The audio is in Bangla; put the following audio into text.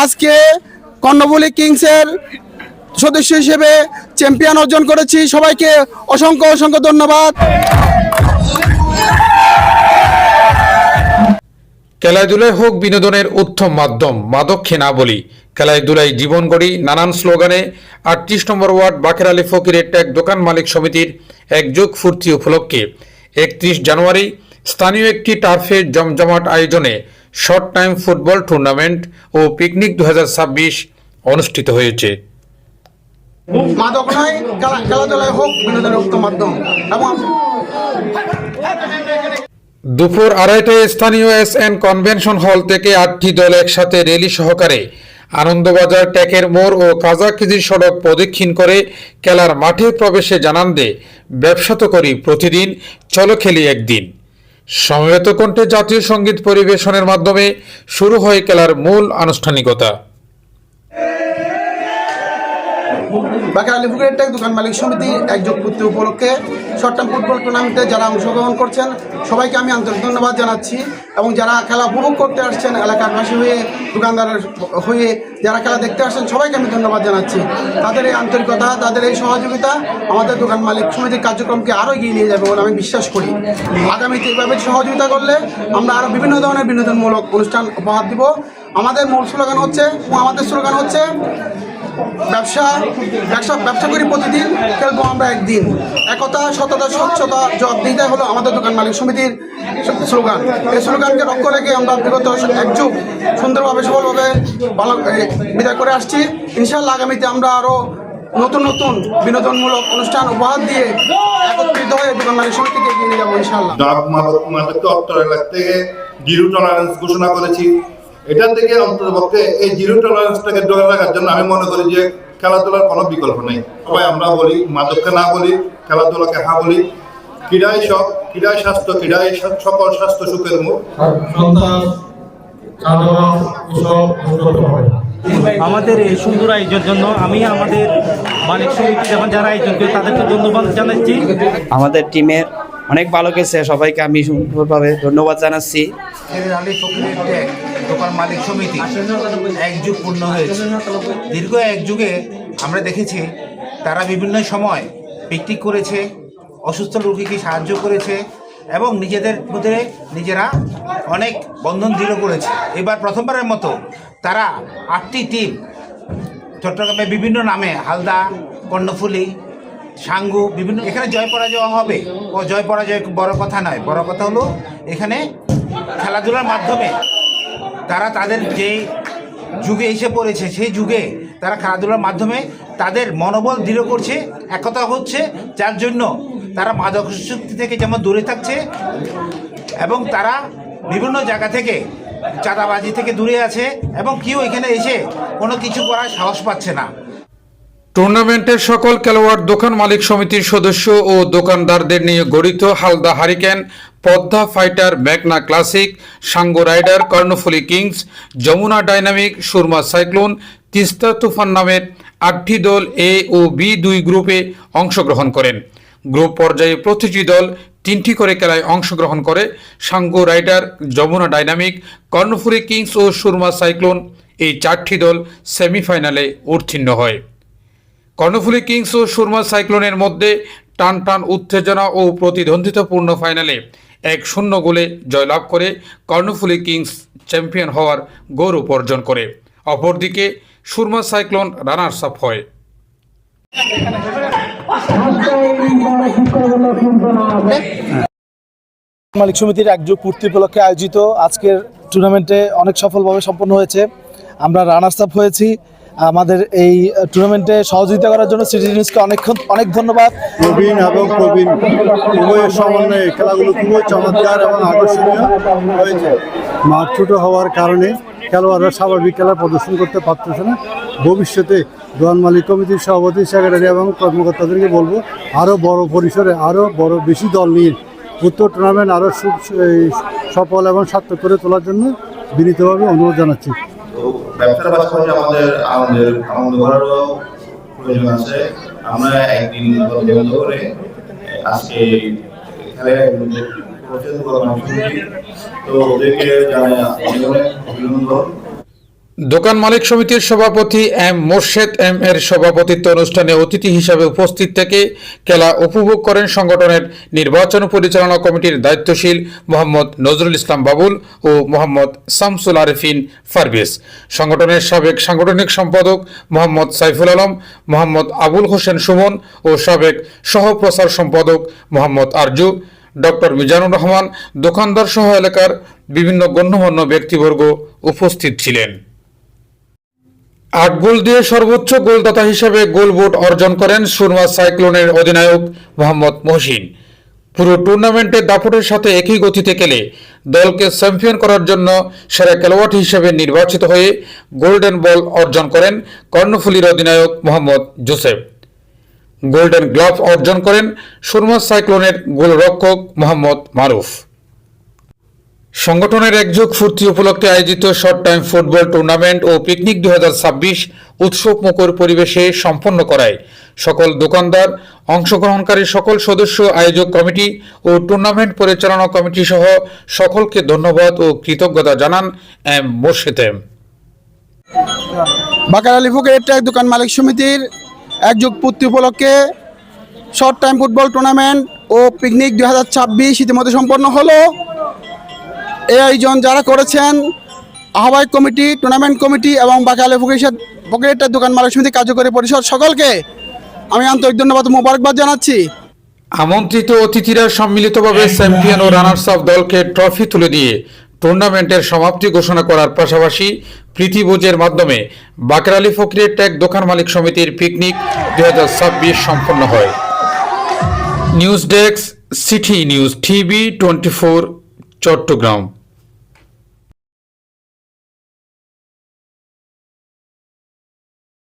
আজকে কর্ণফুলি কিংসের সদস্য হিসেবে চ্যাম্পিয়ন অর্জন করেছি। সবাইকে অসংখ্য অসংখ্য ধন্যবাদ। খেলাধুলায় হোক বিনোদনের উত্তম মাধ্যম, মাদক খেনা বলি। খেলাধুলায় জীবন গড়ি নানান স্লোগানে আটত্রিশ নম্বর ওয়ার্ড বাকের আলী ফকিরের ট্যাগ দোকান মালিক সমিতির একযোগ ফুর্তি উপলক্ষে। একত্রিশ জানুয়ারি স্থানীয় একটি টার্ফের জমজমাট আয়োজনে শর্ট টাইম ফুটবল টুর্নামেন্ট ও পিকনিক দু হাজার ছাব্বিশ অনুষ্ঠিত হয়েছে। মাদক নয় খেলাধুলায় হোক বিনোদনের উত্তম মাধ্যম। এবং দুপুর আড়াইটায় স্থানীয় এস এন কনভেনশন হল থেকে আটটি দল একসাথে র্যালি সহকারে আনন্দবাজার ট্যাকের মোড় ও কাজাখিজির সড়ক প্রদক্ষিণ করে খেলার মাঠে প্রবেশে জানান দে ব্যবসা তো করি প্রতিদিন চলো খেলি একদিন। সমবেত কণ্ঠে জাতীয় সংগীত পরিবেশনের মাধ্যমে শুরু হয় খেলার মূল আনুষ্ঠানিকতা। বাকের আলী ফুকের টেক দোকান মালিক সমিতি একযোগ পূর্তি উপলক্ষে শর্ট ফুটবল টুর্নামেন্টে যারা অংশগ্রহণ করছেন, সবাইকে আমি আন্তরিক ধন্যবাদ জানাচ্ছি। এবং যারা খেলা উপভোগ করতে আসছেন, এলাকারবাসী হয়ে, দোকানদারের হয়ে যারা খেলা দেখতে আসছেন, সবাইকে আমি ধন্যবাদ জানাচ্ছি। তাদের এই আন্তরিকতা, তাদের এই সহযোগিতা আমাদের দোকান মালিক সমিতির কার্যক্রমকে আরও এগিয়ে নিয়ে যাবে বলে আমি বিশ্বাস করি। আগামীতে এভাবে সহযোগিতা করলে আমরা আরও বিভিন্ন ধরনের বিনোদনমূলক অনুষ্ঠান উপহার দিব। আমাদের মূল স্লোগান হচ্ছে আমাদের স্লোগান হচ্ছে ব্যবসা ব্যবসা ব্যবসা করি প্রতিদিন খেলব আমরা একদিন। একতা সততা স্বচ্ছতা জবাবদিহিতা হলো আমাদের দোকান মালিক সমিতির স্লোগান। এই স্লোগানকে লক্ষ্য রেখে আমরা বিগত এক যুগ সুন্দরভাবে সফলভাবে এ, বিদায় করে আসছি। ইনশাল্লাহ আগামীতে আমরা আরও নতুন নতুন বিনোদনমূলক অনুষ্ঠান উপহার দিয়ে একত্রিত হয়ে দোকান মালিক সমিতিকে এগিয়ে নিয়ে যাব টলারেন্স ঘোষণা করেছি। এটা থেকে অন্ততপক্ষে এই জিরো টলারেন্সটাকে ধরে রাখার জন্য আমি মনে করি যে খেলাধুলার কোনো বিকল্প নেই। সবাই আমরা বলি মাদককে না বলি খেলাধুলাকে হা বলি। ক্রীড়াই সব ক্রীড়াই স্বাস্থ্য ক্রীড়াই সকল স্বাস্থ্য সুখের মুখ। আমাদের এই সুন্দর আয়োজনের জন্য আমি আমাদের মালিক সমিতি যেমন যারা আয়োজন করে তাদেরকে ধন্যবাদ জানাচ্ছি। আমাদের টিমের অনেক ভালো গেছে, সবাইকে আমি সুন্দরভাবে ধন্যবাদ জানাচ্ছি। দোকান মালিক সমিতি এক যুগ পূর্ণ হয়েছে। দীর্ঘ এক যুগে আমরা দেখেছি তারা বিভিন্ন সময় পিকনিক করেছে, অসুস্থ রোগীকে সাহায্য করেছে এবং নিজেদের মধ্যে নিজেরা অনেক বন্ধন দৃঢ় করেছে। এবার প্রথমবারের মতো তারা আটটি টিম চট্টগ্রামে বিভিন্ন নামে হালদা, কর্ণফুলি সাঙ্গু, বিভিন্ন এখানে জয় পরাজয় হবে। ও জয় পরাজয় বড় কথা নয়। বড় কথা হলো এখানে খেলাধুলার মাধ্যমে তারা তাদের যে যুগে এসে পড়েছে, সেই যুগে তারা খেলাধুলার মাধ্যমে তাদের মনোবল দৃঢ় করছে, একতা হচ্ছে, যার জন্য তারা মাদকাসক্তি থেকে যেমন দূরে থাকছে এবং তারা বিভিন্ন জায়গা থেকে চাঁদাবাজি থেকে দূরে আছে এবং কেউ এখানে এসে কোনো কিছু করার সাহস পাচ্ছে না। টুর্নামেন্টের সকল খেলোয়াড় দোকান মালিক সমিতির সদস্য ও দোকানদারদের নিয়ে গঠিত Halda Hurricane, Padma Fighter Magna Classic, Sango Rider, Karnaphuli Kings, Jamuna Dynamic, Surma Cyclone, Teesta তুফান নামের আটটি দল এ ও বি দুই গ্রুপে অংশগ্রহণ করেন। গ্রুপ পর্যায়ে প্রতিটি দল তিনটি করে খেলায় অংশগ্রহণ করে। সাঙ্গো rider, Jamuna dynamic, Karnaphuli kings ও সুরমা সাইক্লোন এই চারটি দল সেমিফাইনালে উত্তীর্ণ হয়। কর্ণফুলী কিংস ও সুরমা সাইক্লোনের মধ্যে টান টান উত্তেজনা ও প্রতিদ্বন্দ্বিতাপূর্ণ ফাইনালে এক শূন্য গোলে জয়লাভ করে কর্ণফুলী কিংস চ্যাম্পিয়ন হওয়ার গৌরব অর্জন করে। অপরদিকে সুরমা সাইক্লোন রানার্স আপ হয়। মালিক সমিতির একযুগ পূর্তি উপলক্ষে আয়োজিত আজকের টুর্নামেন্টে অনেক সফলভাবে সম্পন্ন হয়েছে। আমরা রানার্স আপ হয়েছি। আমাদের এই টুর্নামেন্টে সহযোগিতা করার জন্য সিটি নিউজকে অনেকক্ষণ, অনেক ধন্যবাদ। প্রবীণ এবং প্রবীণ উভয়ের সমন্বয়ে খেলাগুলো খুবই চমৎকার এবং আকর্ষণীয় হয়েছে। মাঠ ছোট হওয়ার কারণে খেলোয়াড়রা স্বাভাবিক খেলা প্রদর্শন করতে পারতেছে না। ভবিষ্যতে দোয়ান মালিক কমিটির সভাপতি সেক্রেটারি এবং কর্মকর্তাদেরকে বলব আরও বড় পরিসরে আরও বড় বেশি দল নিয়ে উত্তর টুর্নামেন্ট আরও সফল এবং সার্থক করে তোলার জন্য বিনীতভাবে অনুরোধ জানাচ্ছি। ব্যবসার পাশাপাশি আমাদের আমাদের আনন্দ করারও প্রয়োজন আছে। আমরা একদিন বন্ধ করে, আজকে প্রচেষ্টা তো ওদেরকে জানাই অনেক অনেক অভিনন্দন। দোকান মালিক সমিতির সভাপতি এম মোর্শেদ এম এর সভাপতিত্ব অনুষ্ঠানে অতিথি হিসাবে উপস্থিত থেকে খেলা উপভোগ করেন সংগঠনের নির্বাচন পরিচালনা কমিটির দায়িত্বশীল মোহাম্মদ নজরুল ইসলাম বাবুল ও মোহাম্মদ শামসুল আরেফিন ফারবিস। সংগঠনের সাবেক সাংগঠনিক সম্পাদক মোহাম্মদ সাইফুল আলম, মোহাম্মদ আবুল হোসেন সুমন ও সাবেক সহপ্রচার সম্পাদক মোহাম্মদ আরজু, ডক্টর মিজানুর রহমান, দোকানদার সহ এলাকার বিভিন্ন গণ্যমান্য ব্যক্তিবর্গ উপস্থিত ছিলেন। আট গোল দিয়ে সর্বোচ্চ গোলদাতা হিসেবে গোল বোট অর্জন করেন সুরমা সাইক্লোনের অধিনায়ক মোহাম্মদ মহসিন। পুরো টুর্নামেন্টে দাপটের সাথে একই গতিতে খেলে দলকে চ্যাম্পিয়ন করার জন্য সেরা খেলোয়াড় হিসেবে নির্বাচিত হয়ে গোল্ডেন বল অর্জন করেন কর্ণফুলীর অধিনায়ক মোহাম্মদ জোসেফ। গোল্ডেন গ্লাভ অর্জন করেন সুরমা সাইক্লোনের গোলরক্ষক মোহাম্মদ মারুফ। সংগঠনের একযোগ ফুর্তি উপলক্ষে আয়োজিত শর্ট টাইম ফুটবল টুর্নামেন্ট ও পিকনিক দু উৎসব মুখর পরিবেশে সম্পন্ন করায়। সকল দোকানদার, অংশগ্রহণকারী সকল সদস্য, আয়োজক কমিটি ও টুর্নামেন্ট পরিচালনা কমিটি সহ সকলকে ধন্যবাদ ও কৃতজ্ঞতা জানান এম মোর্শেদেম। বাকার আলী ফুকের দোকান মালিক সমিতির একযোগ পূর্তি উপলক্ষে শর্ট টাইম ফুটবল টুর্নামেন্ট ও পিকনিক দুই হাজার ছাব্বিশ ইতিমধ্যে সম্পন্ন হলো। এই আয়োজন যারা করেছেন, আহ্বায়ক কমিটি টুর্নামেন্ট কমিটি এবং বাকার আলী ফুকের ফুকের দোকান মালিক সমিতি কার্যকরী পরিষদ সকলকে আমি আন্তরিক ধন্যবাদ মোবারকবাদ জানাচ্ছি। আমন্ত্রিত অতিথিরা সম্মিলিতভাবে চ্যাম্পিয়ন ও রানার্স আপ দলকে ট্রফি তুলে দিয়ে টুর্নামেন্টের সমাপ্তি ঘোষণা করার পাশাপাশি প্রীতিভোজের মাধ্যমে বাকর আলী ফকরির ট্যাগ দোকান মালিক সমিতির পিকনিক দু হাজার ছাব্বিশ সম্পন্ন হয়। News desk City News TV twenty Chittagong.